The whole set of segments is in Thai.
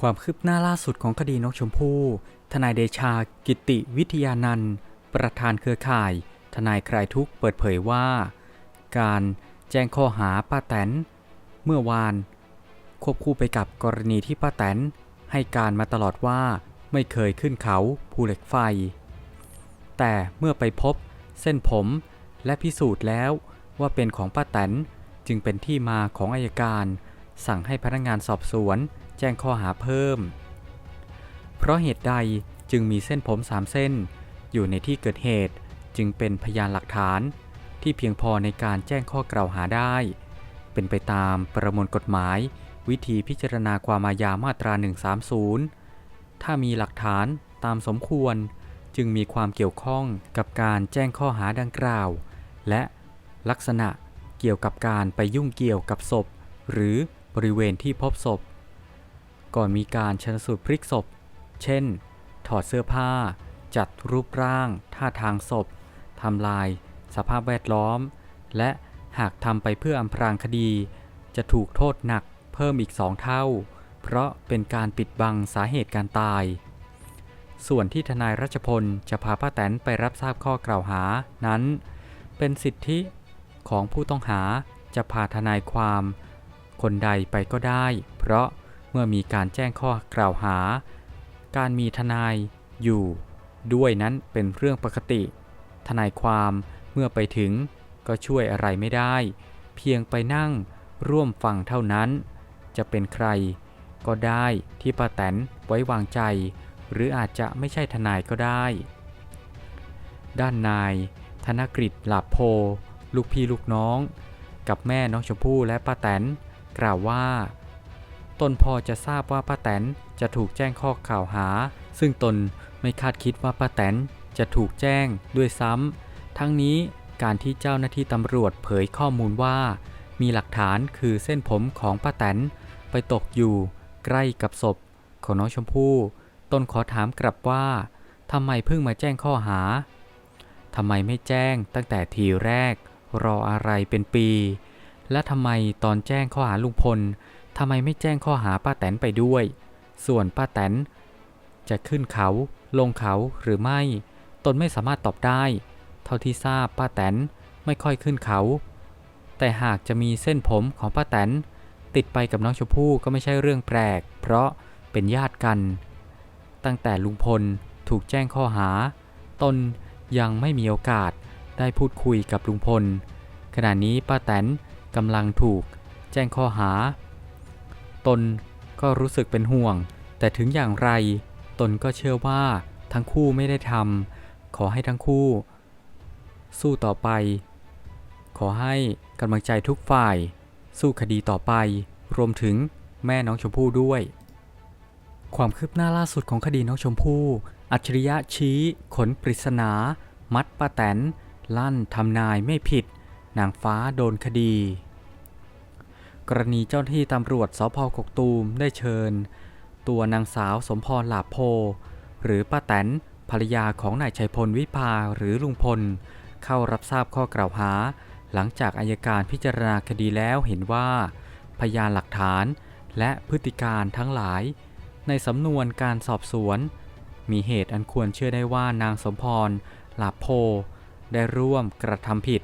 ความคืบหน้าล่าสุดของคดีนกชมพู่ ทนายเดชา กิติวิทยานันท์ประธานเครือข่าย ทนายคลายทุกเปิดเผยว่า การแจ้งข้อหาป้าแตน เมื่อวาน ควบคู่ไปกับกรณีที่ป้าแตน ให้การมาตลอดว่าไม่เคยขึ้นเขาภูเหล็กไฟ แต่เมื่อไปพบเส้นผมและพิสูจน์แล้วว่าเป็นของป้าแตนจึงเป็นที่มาของอายการ สั่งให้พนักงานสอบสวน แจ้งข้อหาเพิ่ม เพราะเหตุใดจึงมีเส้นผมสามเส้น อยู่ในที่เกิดเหตุจึงเป็นพยานหลักฐาน ที่เพียงพอในการแจ้งข้อกล่าวหาได้ เป็นไปตามประมวลกฎหมาย วิธีพิจารณาความอาญามาตรา 130 ถ้ามีหลักฐานตามสมควรจึงมีความเกี่ยวข้องกับการแจ้งข้อหาดังกล่าว และลักษณะเกี่ยวกับการไปยุ่งเกี่ยวกับศพ หรือบริเวณที่พบศพ ก่อนมีการชนสูตรพลิกศพ เช่น ถอดเสื้อผ้า จัดรูปร่าง ท่าทางศพ ทำลาย สภาพแวดล้อม และหากทำไปเพื่ออำพรางคดี จะถูกโทษหนักเพิ่มอีกสองเท่า เพราะเป็นการปิดบังสาเหตุการตาย ส่วนที่ทนายรัชพลจะพาป้าแตนไปรับทราบข้อกล่าวหานั้น เป็นสิทธิของผู้ต้องหาจะพาทนายความ คนใดไปก็ได้ เพราะ เมื่อมีการแจ้งข้อกล่าวหา การมีทนายอยู่ ด้วยนั้นเป็นเรื่องปกติ ทนายความเมื่อไปถึงก็ช่วยอะไรไม่ได้ เพียงไปนั่งร่วมฟังเท่านั้น จะเป็นใคร ก็ได้ที่ป้าแตนไว้วางใจ หรืออาจจะไม่ใช่ทนายก็ได้ ด้านนาย ธนกฤษหลาโพ ลูกพี่ลูกน้อง กับแม่น้องชมพู่และป้าแตนกล่าวว่า ตนพอจะทราบว่าป้าแตนจะถูกแจ้งข้อกล่าวหา ซึ่งตนไม่คาดคิดว่าป้าแตนจะถูกแจ้งด้วยซ้ำ ทั้งนี้การที่เจ้าหน้าที่ตำรวจเผยข้อมูลว่า มีหลักฐานคือเส้นผมของป้าแตนไปตกอยู่ ใกล้กับศพ ของน้องชมพู่ ตนขอถามกลับว่าทำไมเพิ่งมาแจ้งข้อหาทำไมไม่แจ้งตั้งแต่ทีแรก รออะไรเป็นปี และทำไมตอนแจ้งข้อหาลุงพล ทำไมไม่แจ้งข้อหาป้าแตนไปด้วย ส่วนป้าแตนจะขึ้นเขาลงเขาหรือไม่ ตนไม่สามารถตอบได้ เท่าที่ทราบป้าแตนไม่ค่อยขึ้นเขา แต่หากจะมีเส้นผมของป้าแตนติดไปกับน้องชมพู่ก็ไม่ใช่เรื่องแปลก เพราะเป็นญาติกัน ตั้งแต่ลุงพลถูกแจ้งข้อหา ตนยังไม่มีโอกาสได้พูดคุยกับลุงพล ขณะนี้ป้าแตนกำลังถูกแจ้งข้อหา ตนก็รู้สึกเป็นห่วง แต่ถึงอย่างไร ตนก็เชื่อว่าทั้งคู่ไม่ได้ทำขอให้ทั้งคู่ สู้ต่อไป ขอให้กำลังใจทุกฝ่าย สู้คดีต่อไป รวมถึงแม่น้องชมพู่ด้วย ความคืบหน้าล่าสุดของคดีน้องชมพู่อัจฉริยะชี้ขนปริศนา มัดป้าแตน ลั่นทำนายไม่ผิด นางฟ้าโดนคดี กรณีเจ้าหน้าที่ตำรวจสพกกตูมได้เชิญ ตัวนางสาวสมพรหลาโพ หรือป้าแตนภรรยาของนายชัยพลวิภาหรือลุงพล เข้ารับทราบข้อกล่าวหา หลังจากอายการพิจารณาคดีแล้วเห็นว่า พยานหลักฐานและพฤติการทั้งหลาย ในสำนวนการสอบสวน มีเหตุอันควรเชื่อได้ว่านางสมพรหลาโพ ได้ร่วมกระทำผิด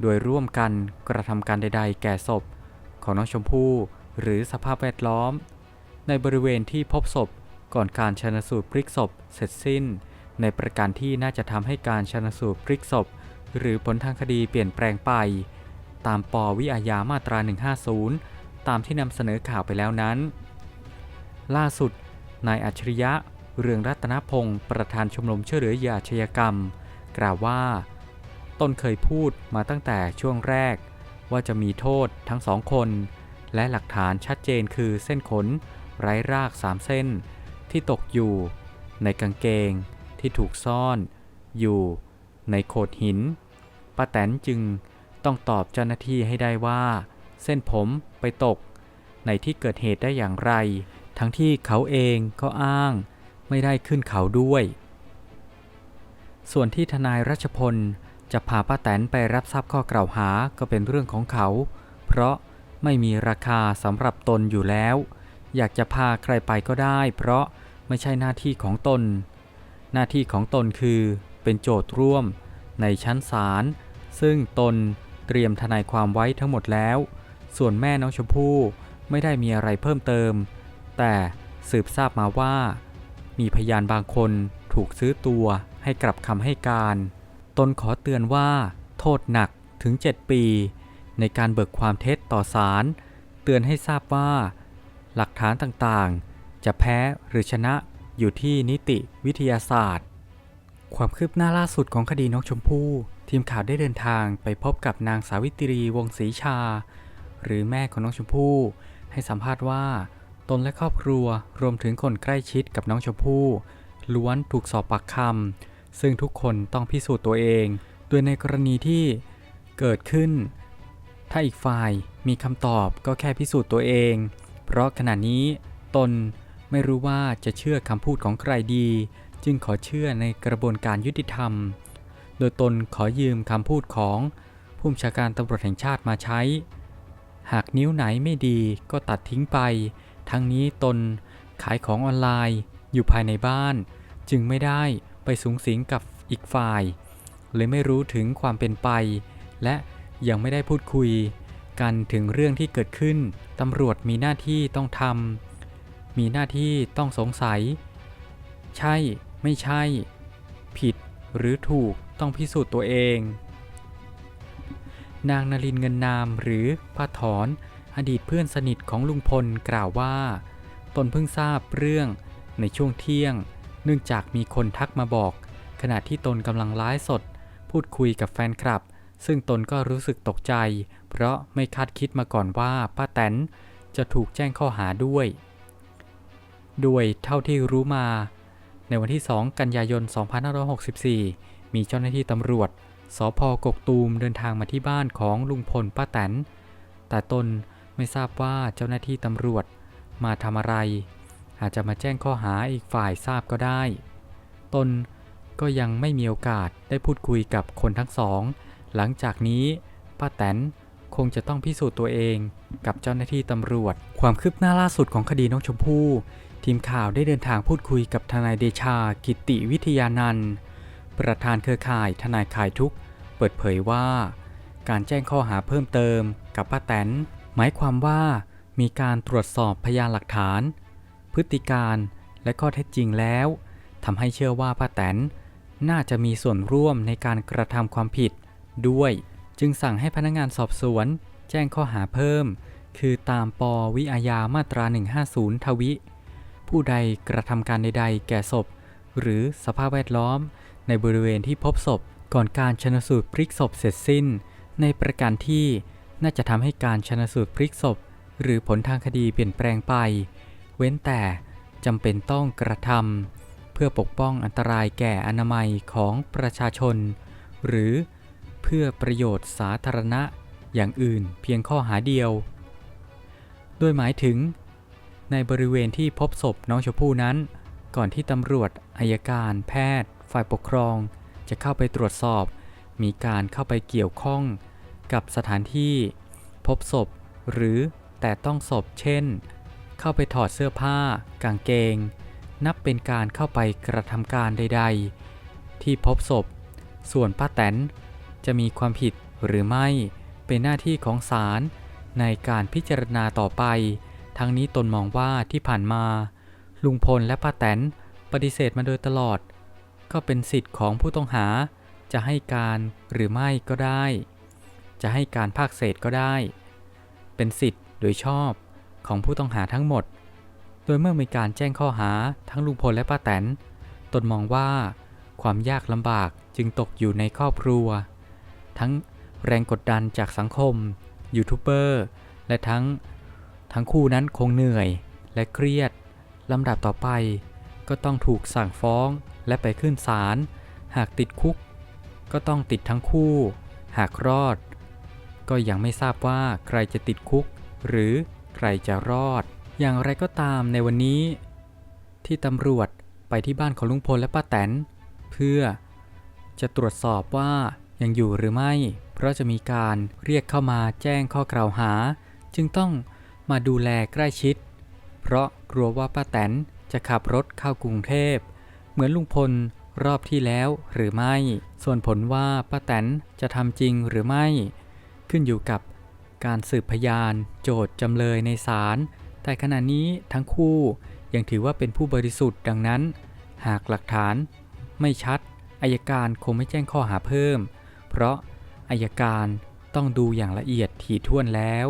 โดยร่วมกันกระทำการใด ๆ แก่ศพ ของน้องชมพู่หรือสภาพแวดล้อม ในบริเวณที่พบศพก่อนการชนสูตรพลิกศพเสร็จสิ้น ในประการที่น่าจะทำให้การชนสูตรพลิกศพ หรือผลทางคดีเปลี่ยนแปลงไป ตามปวิอาญามาตรา 150 ตามที่นำเสนอข่าวไปแล้วนั้น ล่าสุด นายอัจฉริยะ เรืองรัตนพงศ์ประธานชมรมช่วยเหลือเหยื่ออาชญากรรม กล่าวว่าตนเคยพูดมาตั้งแต่ช่วงแรก ว่าจะมีโทษทั้งสองคน และหลักฐานชัดเจนคือเส้นขน ไร้รากสามเส้น ที่ตกอยู่ ในกางเกงที่ถูกซ่อน อยู่ ในโขดหินป้าแตนจึงต้องตอบเจ้าหน้าที่ให้ได้ว่า เส้นผมไปตก ในที่เกิดเหตุได้อย่างไร ทั้งที่เขาเองก็อ้าง ไม่ได้ขึ้นเขาด้วย ส่วนที่ทนายรัชพล จะพาป้าแตนไปรับทราบข้อกล่าวหาก็เป็นเรื่องของเขา เพราะไม่มีราคาสำหรับตนอยู่แล้ว อยากจะพาใครไปก็ได้ เพราะไม่ใช่หน้าที่ของตน หน้าที่ของตนคือเป็นโจทย์ร่วมในชั้นศาลซึ่งตนเตรียมทนายความไว้ทั้งหมดแล้ว ส่วนแม่น้องชมพู่ไม่ได้มีอะไรเพิ่มเติม แต่สืบทราบมาว่า มีพยานบางคนถูกซื้อตัวให้กลับคำให้การ ตนขอเตือนว่า โทษหนักถึง 7 ปี ในการเบิกความเท็จต่อศาลเตือนให้ทราบว่า หลักฐานต่างๆ จะแพ้หรือชนะอยู่ที่นิติวิทยาศาสตร์ ความคืบหน้าล่าสุดของคดีน้องชมพู่ ทีมข่าวได้เดินทางไปพบกับนางสาวิตรีวงศรีชา หรือแม่ของน้องชมพู่ให้สัมภาษณ์ว่า ตนและครอบครัวรวมถึงคนใกล้ชิดกับน้องชมพู่ล้วนถูกสอบปากคำ ซึ่งทุกคนต้องพิสูจน์ตัวเอง โดยในกรณีที่เกิดขึ้น ถ้าอีกฝ่ายมีคำตอบก็แค่พิสูจน์ตัวเอง เพราะขณะนี้ตนไม่รู้ว่าจะเชื่อคำพูดของใครดี จึงขอเชื่อในกระบวนการยุติธรรม โดยตนขอยืมคำพูดของผู้บัญชาการตำรวจแห่งชาติมาใช้ หากนิ้วไหนไม่ดีก็ตัดทิ้งไป ทั้งนี้ตนขายของออนไลน์อยู่ภายในบ้าน จึงไม่ได้ ไปสูงสิงกับอีกฝ่าย เลยไม่รู้ถึงความเป็นไป และยังไม่ได้พูดคุย กันถึงเรื่องที่เกิดขึ้น ตำรวจมีหน้าที่ต้องทำมีหน้าที่ต้องสงสัย ใช่ ไม่ใช่ ผิดหรือถูกต้องพิสูจน์ตัวเอง นางนลินเงินนามหรือป้าถอน อดีตเพื่อนสนิทของลุงพลกล่าวว่า ตนเพิ่งทราบเรื่องในช่วงเที่ยง เนื่องจากมีคนทักมาบอก ขณะที่ตนกำลังไลฟ์สด พูดคุยกับแฟนคลับ ซึ่งตนก็รู้สึกตกใจ เพราะไม่คาดคิดมาก่อนว่าป้าแตนจะถูกแจ้งข้อหาด้วย ด้วยเท่าที่รู้มา ในวันที่ 2 กันยายน 2564 มีเจ้าหน้าที่ตำรวจ สพกกตูมเดินทางมาที่บ้านของลุงพลป้าแตน แต่ตนไม่ทราบว่าเจ้าหน้าที่ตำรวจมาทำอะไร อาจจะมาแจ้งข้อหาอีกฝ่ายทราบก็ได้ ตนก็ยังไม่มีโอกาสได้พูดคุยกับคนทั้งสอง หลังจากนี้ป้าแตนคงจะต้องพิสูจน์ตัวเองกับเจ้าหน้าที่ตำรวจ ความคืบหน้าล่าสุดของคดีน้องชมพู่ทีมข่าวได้เดินทางพูดคุยกับทนายเดชากิติวิทยานันท์ประธานเครือข่ายทนายขายทุก เปิดเผยว่า การแจ้งข้อหาเพิ่มเติมกับป้าแตนหมายความว่ามีการตรวจสอบพยานหลักฐาน พฤติการและข้อเท็จจริงแล้วทำให้เชื่อว่าป้าแตนน่าจะมีส่วนร่วมในการกระทำความผิด ด้วยจึงสั่งให้พนักงานสอบสวน แจ้งข้อหาเพิ่ม คือตามปวิอาญามาตรา 150 ทวิ ผู้ใดกระทำการใดๆ แก่ศพ หรือสภาพแวดล้อม ในบริเวณที่พบศพ ก่อนการชนสูตรพลิกศพเสร็จสิ้น ในประการที่น่าจะทำให้การชนสูตรพลิกศพ หรือผลทางคดีเปลี่ยนแปลงไป ว้นแต่จำเป็นต้องกระทำเพื่อปกป้องอันตรายแก่อนามัยของประชาชน หรือเพื่อประโยชน์สาธารณะอย่างอื่นเพียงข้อหาเดียว โดยหมายถึง ในบริเวณที่พบศพน้องชมพู่นั้น ก่อนที่ตำรวจอายการ แพทย์ ฝ่ายปกครอง จะเข้าไปตรวจสอบ มีการเข้าไปเกี่ยวข้อง กับสถานที่ พบศพ หรือแต่ต้องศพเช่น เข้าไปถอดเสื้อผ้า กางเกง นับเป็นการเข้าไปกระทำการใด ๆ ที่พบศพ ส่วนป้าแตนจะมีความผิดหรือไม่เป็นหน้าที่ของศาลในการพิจารณาต่อไป ทั้งนี้ตนมองว่าที่ผ่านมา ลุงพลและป้าแตนปฏิเสธมาโดยตลอด ก็เป็นสิทธิ์ของผู้ต้องหา จะให้การหรือไม่ก็ได้ จะให้การภาคเศษก็ได้ เป็นสิทธิ์โดยชอบ ของผู้ต้องหาทั้งหมด โดยเมื่อมีการแจ้งข้อหาทั้งลุงพลและป้าแตน ตนมองว่า ความยากลำบากจึงตกอยู่ในครอบครัว ทั้งแรงกดดันจากสังคม ยูทูบเบอร์ และทั้ง ทั้งคู่นั้นคงเหนื่อยและเครียดลำดับต่อไป ก็ต้องถูกสั่งฟ้องและไปขึ้นศาล หากติดคุก ก็ต้องติดทั้งคู่ หากรอด ก็ยังไม่ทราบว่าใครจะติดคุก หรือ ใครจะรอด อย่างไรก็ตามในวันนี้ ที่ตำรวจไปที่บ้านของลุงพลและป้าแตน เพื่อจะตรวจสอบว่ายังอยู่หรือไม่ เพราะจะมีการเรียกเข้ามาแจ้งข้อกล่าวหา จึงต้องมาดูแลใกล้ชิด เพราะกลัวว่าป้าแตนจะขับรถเข้ากรุงเทพ เหมือนลุงพลรอบที่แล้วหรือไม่ ส่วนผลว่าป้าแตนจะทำจริงหรือไม่ ขึ้นอยู่กับ การสืบพยาน โจทย์จำเลยในศาล แต่ขณะนี้ทั้งคู่ยังถือว่าเป็นผู้บริสุทธิ์ดังนั้น หากหลักฐานไม่ชัด อายการคงไม่แจ้งข้อหาเพิ่ม เพราะอายการต้องดูอย่างละเอียดถี่ถ้วนแล้ว